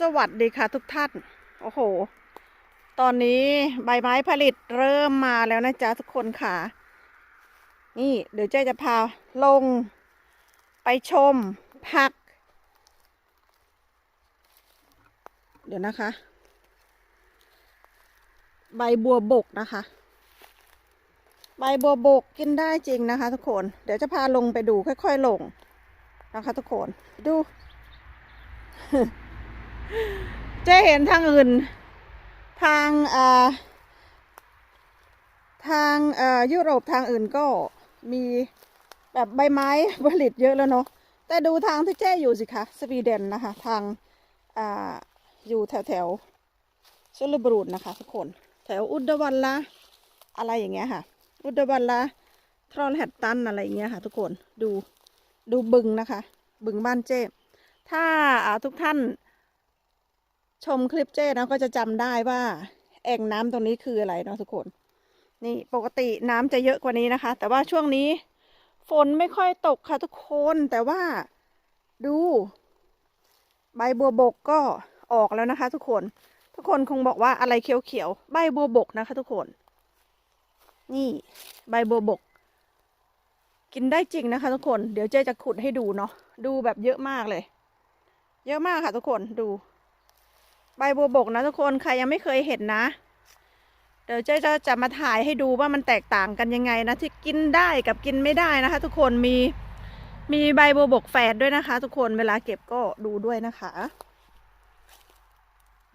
สวัสดีค่ะทุกท่าน โอ้โห ตอนนี้ใบไม้ผลิตเริ่มมาแล้วนะจ๊ะทุกคนค่ะ นี่เดี๋ยวเจ๊จะพาลงไปชมผัก เดี๋ยวนะคะ ใบบัวบกนะคะ ใบบัวบกกินได้จริงนะคะ ทุกคน เดี๋ยวจะพาลงไปดูค่อยๆลงนะคะ ทุกคน ดู จะเห็นทางอื่น ทางอ่อทางอ่อยุโรปทางอื่นก็มีแบบใบไม้ผลิตเยอะแล้วเนาะแต่ดูทางที่เจ้อยู่สิคะสวีเดนนะคะ ทางอ่าอยู่แถวแถวๆชลบรูนนะคะทุกคน แถวอุดวันละอะไรอย่างเงี้ยค่ะ อุดวันละทรอลแฮตตันอะไรอย่างเงี้ยค่ะ ทุกคนดูดูบึงนะคะ บึงบ้านเจ้ถ้าทุกท่าน ชมคลิปเจ้นะก็จะจำได้ว่า แอ่งน้ำตรงนี้คืออะไรเนาะทุกคน นี่ปกติน้ำจะเยอะกว่านี้นะคะ แต่ว่าช่วงนี้ ฝนไม่ค่อยตกค่ะทุกคนแต่ว่าดู ใบบัวบกก็ออกแล้วนะคะ ทุกคน ทุกคนคงบอกว่าอะไรเขียวๆใบบัวบกนะคะ ทุกคน นี่ ใบบัวบก กินได้จริงนะคะ ทุกคนเดี๋ยวเจ๊จะขุดให้ดูเนาะดูแบบเยอะมากเลย เยอะมากค่ะ ทุกคนดู ใบบัวบกนะทุกคนใครยังไม่เคยเห็นนะ เดี๋ยวเจ๊จะจะมาถ่ายให้ดูว่ามันแตกต่างกันยังไงนะที่กินได้กับกินไม่ได้นะคะ ทุกคนมีมีใบบัวบกแฝดด้วยนะคะ ทุกคนเวลาเก็บก็ดูด้วยนะคะ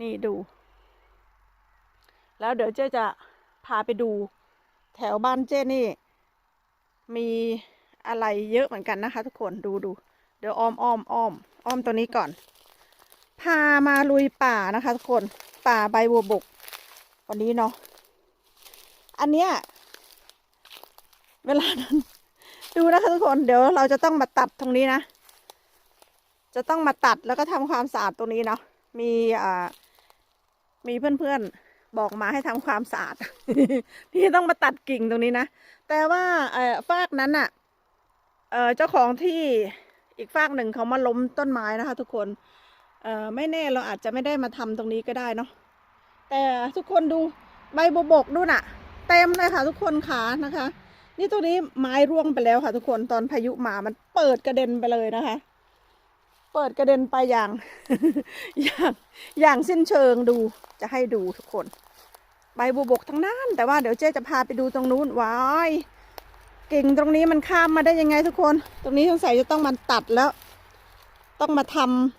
นี่ดู แล้วเดี๋ยวเจ๊จะพาไปดู แถวบ้านเจ๊นี่ มีอะไรเยอะเหมือนกันนะคะ ทุกคนดูดูเดี๋ยวอ้อมอ้อมอ้อมอ้อมตัวนี้ก่อน พามาลุยป่านะคะทุกคนป่าใบบัวบกวันนี้เนาะอันเนี้ยเวลานั้น ดูนะคะทุกคนเดี๋ยวเราจะต้องมาตัดตรงนี้นะ จะต้องมาตัดแล้วก็ทำความสะอาดตรงนี้เนาะมีอ่ามีเพื่อนๆบอกมาให้ทำความสะอาดพี่ต้องมาตัดกิ่งตรงนี้นะแต่ว่าเอ่อฟากนั้นอะเอ่อเจ้าของที่อีกฟากหนึ่งเขามาล้มต้นไม้นะคะ ทุกคน เอ่อไม่แน่เราอาจจะไม่ได้มาทำตรงนี้ก็ได้เนาะแต่ทุกคนดูใบบบกดูน่ะ เต็มเลยค่ะ ทุกคนขานะคะ นี่ตรงนี้ไม้ร่วงไปแล้วค่ะ ทุกคนตอนพายุมามันเปิดกระเด็นไปเลยนะคะ เปิดกระเด็นไปอย่างอย่างอย่างสิ้นเชิงดูจะให้ดูทุกคน ใบบัวบกทั้งนั้น แต่ว่าเดี๋ยวเจ๊จะพาไปดูตรงนู้นว้ายกิ่งตรงนี้มันข้ามมาได้ยังไงทุกคน ตรงนี้สงสัยจะต้องมาตัดแล้ว ต้องมาทำ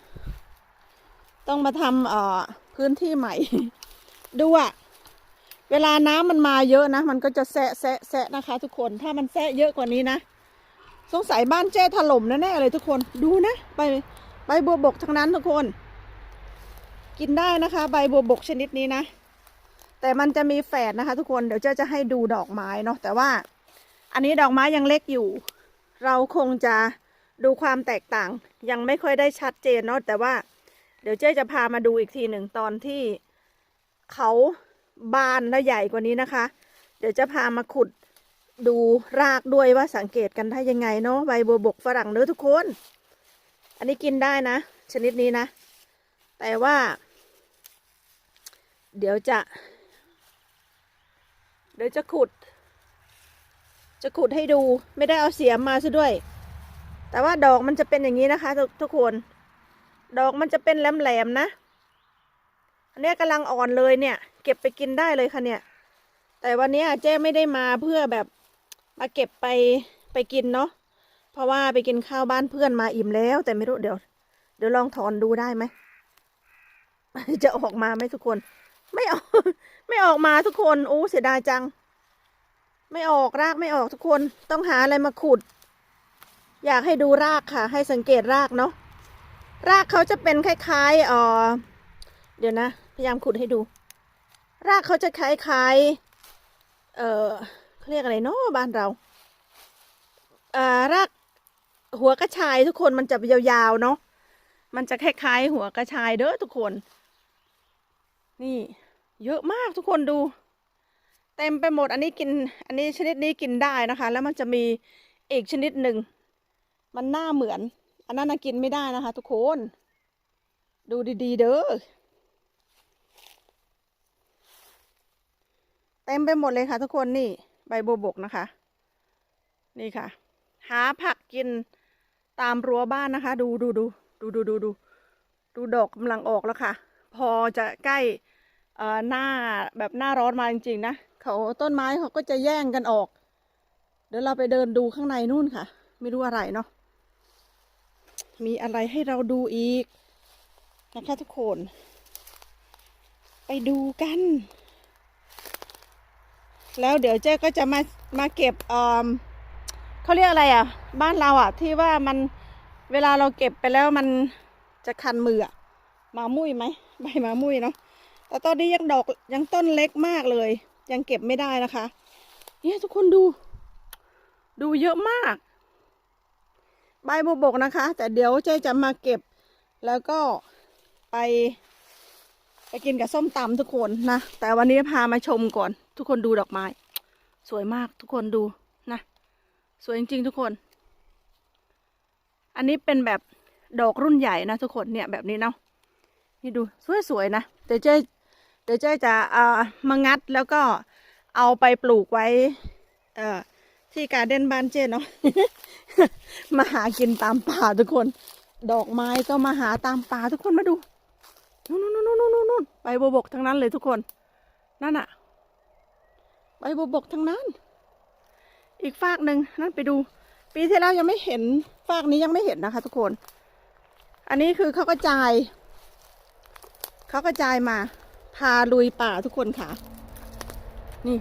ต้องมาทำเอ่อพื้นที่ใหม่ ดูอะเวลาน้ำมันมาเยอะนะ มันก็จะแซะแซะแซะนะคะ ทุกคนถ้ามันแซะเยอะกว่านี้นะ สงสัยบ้านเจ้ถล่มแน่ๆเลยทุกคนดูนะใบใบบัวบกทั้งนั้นทุกคน กินได้นะคะ ใบบัวบกชนิดนี้นะ แต่มันจะมีแฝดนะคะ ทุกคนเดี๋ยวเจ้จะให้ดูดอกไม้เนาะแต่ว่า อันนี้ดอกไม้ยังเล็กอยู่ เราคงจะดูความแตกต่างยังไม่ค่อยได้ชัดเจนเนาะแต่ว่า เดี๋ยวเจ๊จะพามาดูอีกทีหนึ่งตอนที่เขาบานและใหญ่กว่านี้นะคะ เดี๋ยวจะพามาขุดดูรากด้วยว่าสังเกตกันได้ยังไงเนาะใบบัวบกฝรั่งเนื้อทุกคน อันนี้กินได้นะ ชนิดนี้นะ แต่ว่า เดี๋ยวจะ เดี๋ยวจะขุด จะขุดให้ดูไม่ได้เอาเสียมมาซะด้วย แต่ว่าดอกมันจะเป็นอย่างนี้นะคะ ทุกทุกคน ดอกมันจะเป็นแหลมๆนะ อันนี้กำลังอ่อนเลยเนี่ย เก็บไปกินได้เลยค่ะเนี่ย แต่วันนี้เจ๊ไม่ได้มาเพื่อแบบมาเก็บไปไปกินเนาะ เพราะว่าไปกินข้าวบ้านเพื่อนมาอิ่มแล้ว แต่ไม่รู้เดี๋ยว เดี๋ยวลองถอนดูได้ไหม จะออกมาไหมทุกคน ไม่ออกไม่ออกมาทุกคนโอ้เสียดายจัง ไม่ออกรากไม่ออกทุกคน ต้องหาอะไรมาขุด อยากให้ดูรากค่ะ ให้สังเกตรากเนาะ รากเขาจะเป็นคล้ายๆเออเดี๋ยวนะ พยายามขุดให้ดู รากเขาจะคล้ายๆ เอ่อเขาเรียกอะไรเนาะบ้านเราเอ่อรากหัวกระชายทุกคนมันจะยาวๆเนาะ มันจะคล้ายๆหัวกระชายเด้อทุกคน นี่ เยอะมากทุกคนดู เต็มไปหมดอันนี้กิน อันนี้ชนิดนี้กินได้นะคะ แล้วมันจะมีอีกชนิดหนึ่ง มันหน้าเหมือน อันนั้นกินไม่ได้นะคะ ทุกคน ดูดีๆ เด้อเต็มไปหมดเลยค่ะ ทุกคนนี่ ใบบัวบกนะคะ นี่ค่ะ หาผักกินตามรั้วบ้านนะคะ ดูดูดูดูดูดูดูดูดอกกำลังออกแล้วค่ะ พอจะใกล้เอ่อหน้าแบบหน้าร้อนมาจริงๆนะเขาต้นไม้เขาก็จะแย่งกันออก เดี๋ยวเราไปเดินดูข้างในนู่นค่ะ ไม่รู้อะไรเนาะ มีอะไรให้เราดูอีก นะคะทุกคน ไปดูกัน แล้วเดี๋ยวเจ๊ก็จะมามาเก็บเอ่อเขาเรียกอะไรอะ บ้านเราอะ ที่ว่ามันเวลาเราเก็บไปแล้วมันจะคันมืออะมามุ้ยไหมใบมามุ้ยเนาะแต่ตอนนี้ยังดอกยังต้นเล็กมากเลย ยังเก็บไม่ได้นะคะ เนี่ยทุกคนดู ดูเยอะมาก ใบบัวบกนะคะ แต่เดี๋ยวเจ๊จะมาเก็บ แล้วก็ไป ไปกินกับส้มตำทุกคนนะ แต่วันนี้พามาชมก่อน ทุกคนดูดอกไม้ สวยมากทุกคนดูนะ สวยจริงๆทุกคน อันนี้เป็นแบบดอกรุ่นใหญ่นะทุกคนเนี่ยแบบนี้เนาะนี่ดูสวยๆนะเดี๋ยวเจ๊เดี๋ยวเจ๊จะเอามางัดแล้วก็เอาไปปลูกไว้ เอ่อ ที่การเด่นบ้านเจ๊เนาะมาหากินตามป่าทุกคน ดอกไม้ก็มาหาตามป่าทุกคนมาดูนู่นนู่นนู่นนู่นนู่นนู่นใบบัวบกทั้งนั้นเลยทุกคน นั่นอะใบบัวบกทั้งนั้น อีกฝากหนึ่งนั่นไปดู ปีที่แล้วยังไม่เห็นฝากนี้ยังไม่เห็นนะคะ ทุกคน อันนี้คือเขากระจายเขากระจายมา พาลุยป่าทุกคนค่ะ นี่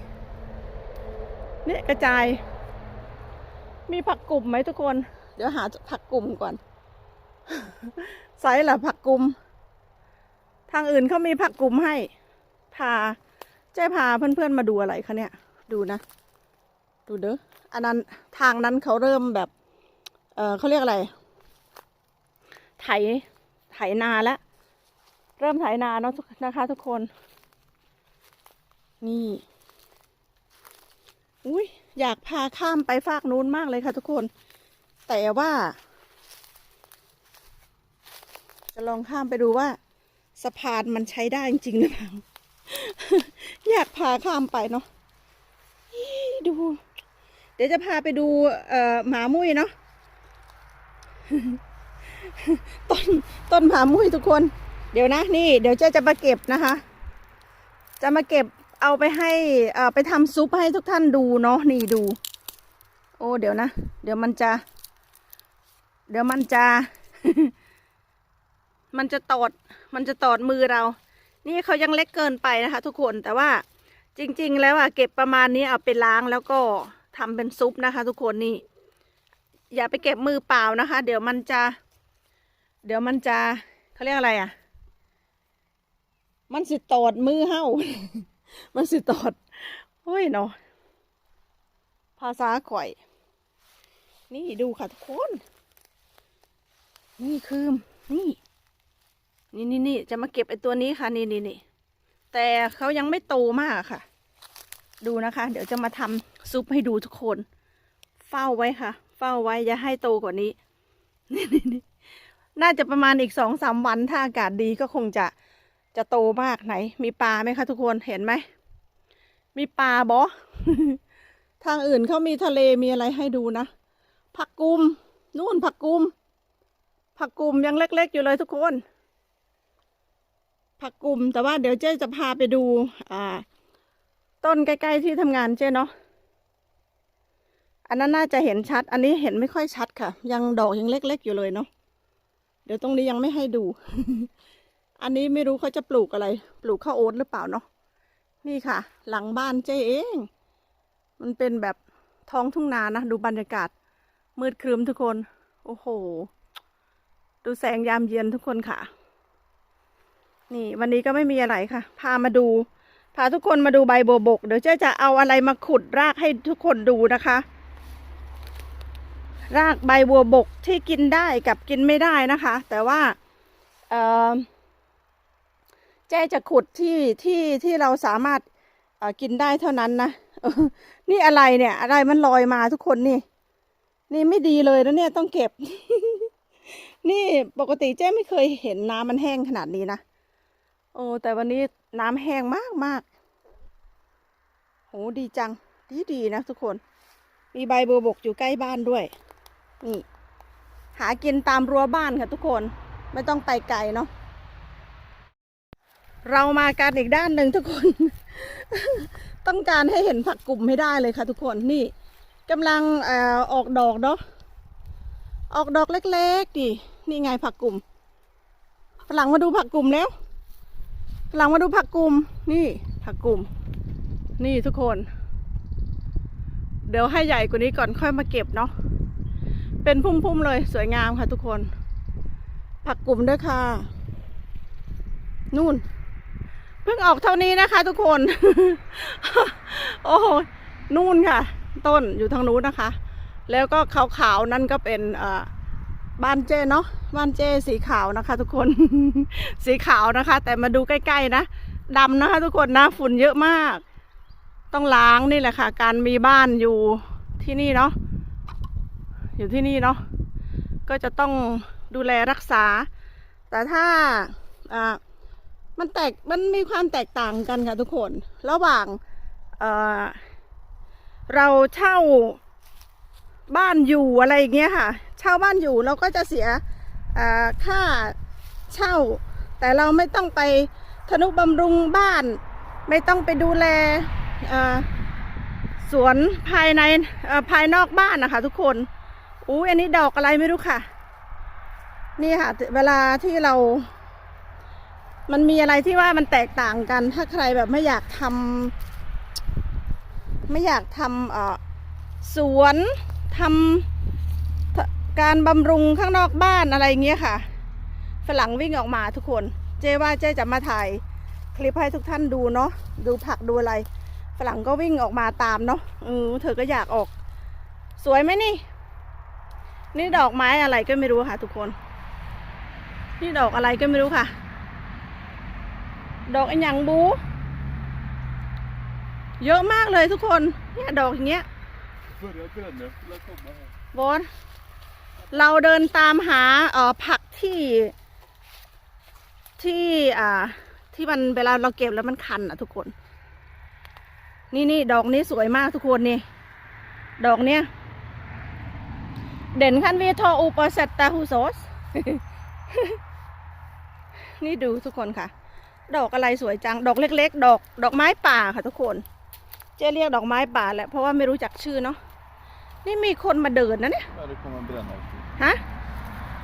นี่กระจาย มีผักกลุ่มไหมทุกคน เดี๋ยวหาผักกลุ่มก่อน ไซส์ละผักกลุ่ม ทางอื่นเขามีผักกลุ่มให้ พาเจ้พาเพื่อนๆมาดูอะไรคะเนี่ย ดูนะ ดูเด้อ อันนั้นทางนั้นเขาเริ่มแบบ เออเขาเรียกอะไร ไถ ไถนาแล้ว เริ่มไถนาเนาะทุกนะคะทุกคน นี่ อุ้ย อยากพาข้ามไปฝากนู้นมากเลยค่ะทุกคน แต่ว่า จะลองข้ามไปดูว่า สะพานมันใช้ได้จริงหรือเปล่าอยากพาข้ามไปเนาะดู เดี๋ยวจะพาไปดู เอ่อหมามุ้ยเนาะต้นต้นหมามุ้ยทุกคน เดี๋ยวนะ นี่ เดี๋ยวเจ๊จะมาเก็บนะคะ จะมาเก็บ เอาไปให้อ่อไปทำซุปให้ทุกท่านดูเนาะนี่ดู โอ้เดี๋ยวนะ เดี๋ยวมันจะ เดี๋ยวมันจะ มันจะตอด มันจะตอดมือเรา นี่เขายังเล็กเกินไปนะคะ ทุกคนแต่ว่าจริง ๆ แล้วอะเก็บประมาณนี้เอาไปล้างแล้วก็ทำเป็นซุปนะคะ ทุกคนนี่ อย่าไปเก็บมือเปล่านะคะ เดี๋ยวมันจะ เดี๋ยวมันจะเขาเรียกอะไรอะมันสิตอดมือเฮ้า มันสิตอดโอ้ยเนาะภาษาข่อย นี่ดูค่ะทุกคน นี่คือนี่ นี่นี่นี่จะมาเก็บไอตัวนี้ค่ะ นี่นี่นี่แต่เขายังไม่โตมากค่ะ ดูนะคะ เดี๋ยวจะมาทำซุปให้ดูทุกคน เฝ้าไว้ค่ะ เฝ้าไว้อย่าให้โตกว่านี้ นี่นี่นี่น่าจะประมาณอีกสองสามวันถ้าอากาศดีก็คงจะ จะโตมากไหน มีปลาไหมคะทุกคนเห็นไหม มีปลาบอทางอื่นเขามีทะเลมีอะไรให้ดูนะ ผักกุม นู่นผักกุม ผักกุมยังเล็กๆอยู่เลยทุกคน ผักกุมแต่ว่าเดี๋ยวเจ๊จะพาไปดู อ่า ต้นใกล้ๆที่ทำงานเจ๊เนาะ อันนั้นน่าจะเห็นชัด อันนี้เห็นไม่ค่อยชัดค่ะ ยังดอกยังเล็กๆอยู่เลยเนาะ เดี๋ยวตรงนี้ยังไม่ให้ดู อันนี้ไม่รู้เขาจะปลูกอะไร ปลูกข้าวโอ๊ตหรือเปล่าเนาะนี่ค่ะ หลังบ้านเจ๊เอง มันเป็นแบบท้องทุ่งนานะดูบรรยากาศ มืดครึ้มทุกคน โอ้โห ดูแสงยามเย็นทุกคนค่ะ นี่วันนี้ก็ไม่มีอะไรค่ะ พามาดู พาทุกคนมาดูใบบัวบก เดี๋ยวเจ๊จะเอาอะไรมาขุดรากให้ทุกคนดูนะคะรากใบบัวบกที่กินได้กับกินไม่ได้นะคะ แต่ว่าเอ่อเจ๊จะขุดที่ที่ที่เราสามารถกินได้เท่านั้นนะนี่อะไรเนี่ย อะไรมันลอยมาทุกคนนี่ นี่ไม่ดีเลยนะเนี่ยต้องเก็บ นี่ปกติเจ๊ไม่เคยเห็นน้ำมันแห้งขนาดนี้นะโอ้แต่วันนี้น้ำแห้งมากมากโหดีจัง ดีดีนะทุกคน มีใบบัวบกอยู่ใกล้บ้านด้วย นี่ หากินตามรั้วบ้านค่ะทุกคน ไม่ต้องไปไกลเนาะ เรามากันอีกด้านหนึ่งทุกคน ต้องการให้เห็นผักกลุ่มให้ได้เลยค่ะทุกคนนี่กำลังอออกดอกเนาะออกดอกเล็กๆดินี่ไงผักกลุ่มฝรั่งมาดูผักกลุ่มแล้วฝรั่งมาดูผักกลุ่มนี่ผักกลุ่ม นี่ทุกคน เดี๋ยวให้ใหญ่กว่านี้ก่อนค่อยมาเก็บเนาะเป็นพุ่มๆเลยสวยงามค่ะทุกคน ผักกลุ่มด้วยค่ะ นู่น พิ่งออกเท่านี้นะคะทุกคน โอ้โหนู่นค่ะ ต้นอยู่ทางนู้นนะคะ แล้วก็ขาวๆนั่นก็เป็นบ้านเจ้เนาะบ้านเจ้สีขาวนะคะ ทุกคนสีขาวนะคะ แต่มาดูใกล้ๆนะดำนะคะ ทุกคนนะฝุ่นเยอะมาก ต้องล้างนี่แหละค่ะ การมีบ้านอยู่ที่นี่เนาะอยู่ที่นี่เนาะก็จะต้องดูแลรักษา แต่ถ้าอ่า มันแตกมันมีความแตกต่างกันค่ะทุกคน ระหว่างเออเราเช่าบ้านอยู่อะไรอย่างเงี้ยค่ะ เช่าบ้านอยู่เราก็จะเสียค่าเช่า แต่เราไม่ต้องไปทนุบำรุงบ้าน ไม่ต้องไปดูแลสวนภายในภายนอกบ้านนะคะทุกคนอู้อันนี้ดอกอะไรไม่รู้ค่ะ นี่ค่ะ เวลาที่เรา มันมีอะไรที่ว่ามันแตกต่างกัน ถ้าใครแบบไม่อยากทำไม่อยากทำเอ่อสวนทำทการบำรุงข้างนอกบ้านอะไรเงี้ยค่ะ ฝรั่งวิ่งออกมาทุกคน เจ๊ว่าเจ๊จะมาถ่ายคลิปให้ทุกท่านดูเนาะดูผักดูอะไร ฝรั่งก็วิ่งออกมาตามเนาะเออเธอก็อยากออก สวยไหมนี่ นี่ดอกไม้อะไรก็ไม่รู้ค่ะ ทุกคน นี่ดอกอะไรก็ไม่รู้ค่ะ ดอกอันยังบู เยอะมากเลยทุกคน เนี่ยดอกอย่างเงี้ยบอสเราเดินตามหาเอ่อผักที่ที่อ่าที่มันเวลาเราเก็บแล้วมันคันอะทุกคน นี่นี่ดอกนี้สวยมากทุกคนนี่ ดอกเนี้ยเด่นขั้นวีทออุปเซตตาฮูโซส นี่ดูทุกคนค่ะ ดอกอะไรสวยจัง ดอกเล็ก ๆ ดอกดอกไม้ป่าค่ะทุกคน เจ๊เรียกดอกไม้ป่าแหละเพราะว่าไม่รู้จักชื่อเนาะ นี่มีคนมาเดินนะเนี่ย Ja, det kommer brännässlor. ฮะ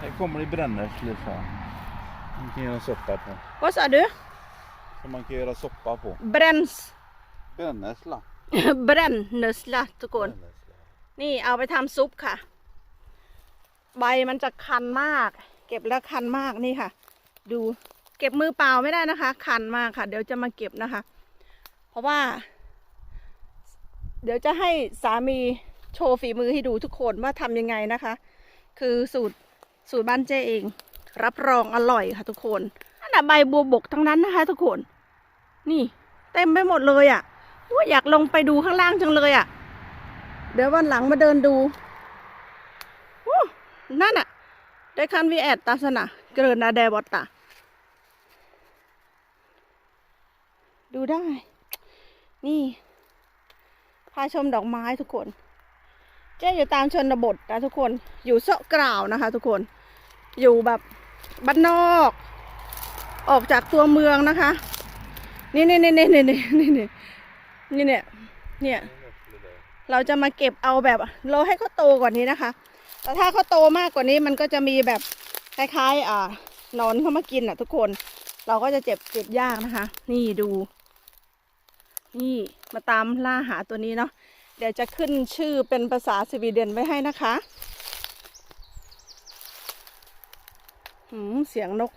Här kommer det brännässlor så här. Man kan göra soppa på. Vad sa du? Som man kan göra soppa på. Bränns. Brännässla. Brännösla ทุกคนนี่เอาไปทำซุปค่ะ ใบมันจะคันมาก เก็บแล้วคันมากนี่ค่ะ ดู เก็บมือเปล่าไม่ได้นะคะ คันมากค่ะ เดี๋ยวจะมาเก็บนะคะ เพราะว่า เดี๋ยวจะให้สามีโชว์ฝีมือให้ดูทุกคนว่าทำยังไงนะคะ คือสูตรสูตรบ้านเจเอง รับรองอร่อยค่ะทุกคนนั่นน่ะใบบัวบกทั้งนั้นนะคะ ทุกคน นี่ เต็มไปหมดเลยอะ่ะว่าอยากลงไปดูข้างล่างจังเลยอะ่ะ เดี๋ยววันหลังมาเดินดูโอ้นั่นอะ่ะได้คันวีแอดตาสนะเกรนาแดบอตตา ดูได้ นี่ พาชมดอกไม้ทุกคน เจ๊อยู่ตามชนบทนะทุกคน อยู่เสาะกล่าวนะคะ ทุกคน อยู่แบบบ้านนอก ออกจากตัวเมืองนะคะ นี่นี่นี่นี่นี่นี่นี่นี่นี่เนี่ย เนี่ย เราจะมาเก็บเอาแบบ เราให้เขาโตกว่านี้นะคะ แต่ถ้าเขาโตมากกว่านี้มันก็จะมีแบบคล้ายๆ อ่านอนเข้ามากินอะ ทุกคน เราก็จะเจ็บเก็บยากนะคะ นี่ดู นี่มาตามล่าหาตัวนี้เนาะเดี๋ยวจะขึ้นชื่อเป็นภาษาสวีเดนไว้ให้นะคะหืมเสียงนก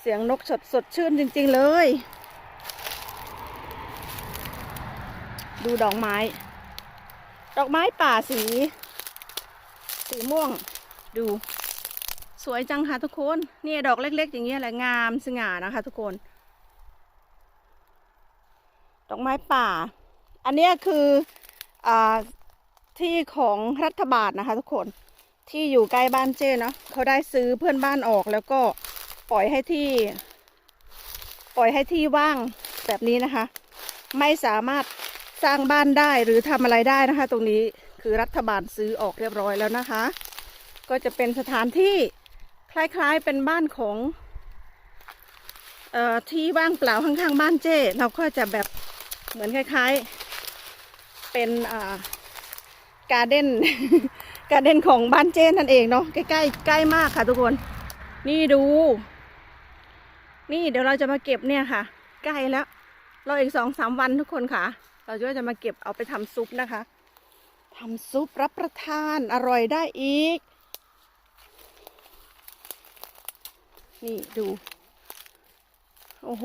เสียงนกสดสดชื่นจริงๆเลย ดูดอกไม้ ดอกไม้ป่าสี สีม่วง ดู สวยจังค่ะทุกคน เนี่ยดอกเล็ก ๆ อย่างเงี้ยแหละงามสง่านะคะทุกคน ดอกไม้ป่า อันนี้คืออที่ของรัฐบาลนะคะทุกคนที่อยู่ใกล้บ้านเจ้เนาะเขาได้ซื้อเพื่อนบ้านออกแล้วก็ปล่อยให้ที่ ปล่อยให้ที่ว่างแบบนี้นะคะ ไม่สามารถสร้างบ้านได้หรือทำอะไรได้นะคะ ตรงนี้คือรัฐบาลซื้อออกเรียบร้อยแล้วนะคะ ก็จะเป็นสถานที่คล้ายๆเป็นบ้านของออที่ว่างเปล่าข้างๆบ้านเจ้ เราก็จะแบบ เหมือนคล้ายๆ เป็นการเด้นการเด้นของบ้านเจ้นั่นเองเนาะใกล้ๆใกล้มากค่ะทุกคน นี่ดู นี่เดี๋ยวเราจะมาเก็บเนี่ยค่ะ ใกล้แล้วรออีกสองสามวันทุกคนค่ะ เราจะจะมาเก็บเอาไปทำซุปนะคะทำซุปรับประทานอร่อยได้อีก นี่ดู โอ้โห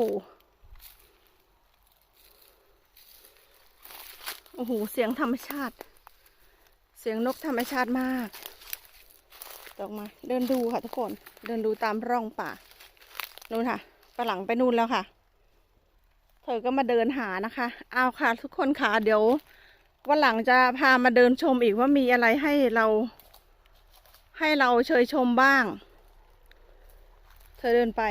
โอ้โห เสียงธรรมชาติ เสียงนกธรรมชาติมากดอกม้เดินดูค่ะทุกคน เดินดูตามร่องป่า นู่นค่ะฝรั่งไปนู่นแล้วค่ะ เธอก็มาเดินหานะคะ เอาค่ะ ทุกคนค่ะ เดี๋ยววันหลังจะพามาเดินชมอีกว่ามีอะไรให้เรา ให้เราเชยชมบ้าง เธอเดินไป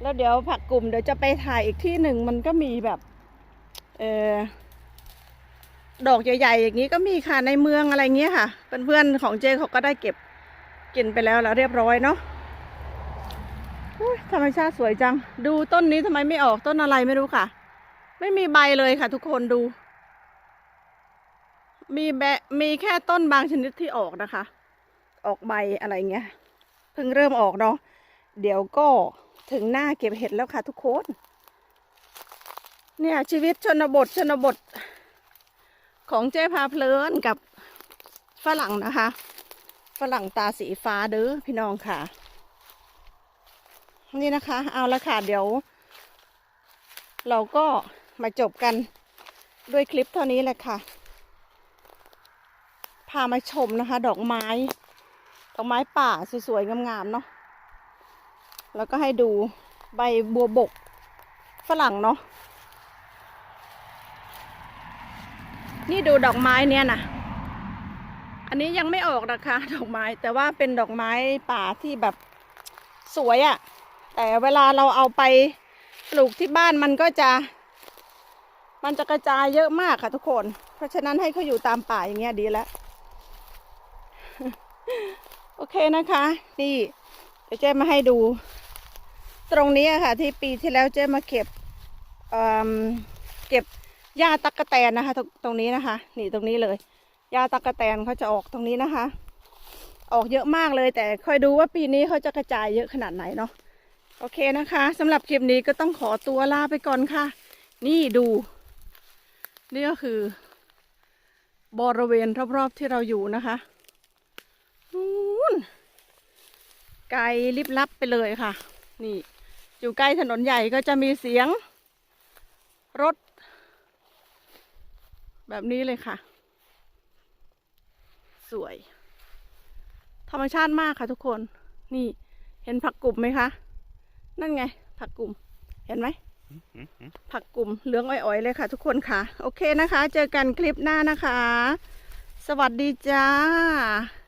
แล้วเดี๋ยวผักกลุ่มเดี๋ยวจะไปถ่ายอีกที่หนึ่งมันก็มีแบบ เออดอกใหญ่ๆอย่างนี้ก็มีค่ะในเมืองอะไรเงี้ยค่ะ เพื่อนๆของเจเขาก็ได้เก็บกินไปแล้วแล้วเรียบร้อยเนาะธรรมชาติสวยจัง ดูต้นนี้ทำไมไม่ออกต้นอะไรไม่รู้ค่ะ ไม่มีใบเลยค่ะ ทุกคนดู มีแบะมีแค่ต้นบางชนิดที่ออกนะคะ ออกใบอะไรเงี้ยเพิ่งเริ่มออกเนาะเดี๋ยวก็ถึงหน้าเก็บเห็ดแล้วค่ะทุกคน เนี่ยชีวิตชนบทชนบทของเจ๊พาเพลินกับฝรั่งนะคะ ฝรั่งตาสีฟ้าเด้อพี่น้องค่ะ นี่นะคะ เอาละค่ะเดี๋ยว เราก็มาจบกันด้วยคลิปเท่านี้แหละค่ะ พามาชมนะคะ ดอกไม้ ดอกไม้ป่าสวยๆงามๆเนาะแล้วก็ให้ดูใบบัวบกฝรั่งเนาะ นี่ดูดอกไม้เนี่ยนะอันนี้ยังไม่ออกนะคะ ดอกไม้ แต่ว่าเป็นดอกไม้ป่าที่แบบสวยอะ่ะ แต่เวลาเราเอาไปปลูกที่บ้านมันก็จะ มันจะกระจายเยอะมากค่ะทุกคน เพราะฉะนั้นให้เขาอยู่ตามป่าอย่างเงี้ยดีแล้ว โอเคนะคะ นี่เดี๋ยวเจ๊มาให้ดู ตรงนี้ค่ะ ที่ปีที่แล้วเจ๊มาเก็บเเก็บ หญ้าตักกะแตนนะคะตรงตรงนี้นะคะ นี่ตรงนี้เลยหญ้าตักกะแตนเขาจะออกตรงนี้นะคะ ออกเยอะมากเลย แต่คอยดูว่าปีนี้เขาจะกระจายเยอะขนาดไหนเนาะโอเคนะคะสำหรับคลิปนี้ก็ต้องขอตัวลาไปก่อนค่ะ นี่ดู นี่ก็คือบริเวณรอบๆที่เราอยู่นะคะนู่นไกลลิบลับไปเลยค่ะ นี่ อยู่ใกล้ถนนใหญ่ก็จะมีเสียง รถ แบบนี้เลยค่ะ สวย ธรรมชาติมากค่ะทุกคน นี่ เห็นผักกลุ่มไหมคะ นั่นไง ผักกลุ่ม เห็นไหม ผักกลุ่มเหลืองอ่อยๆเลยค่ะ ทุกคนค่ะ โอเคนะคะ เจอกันคลิปหน้านะคะ สวัสดีจ้า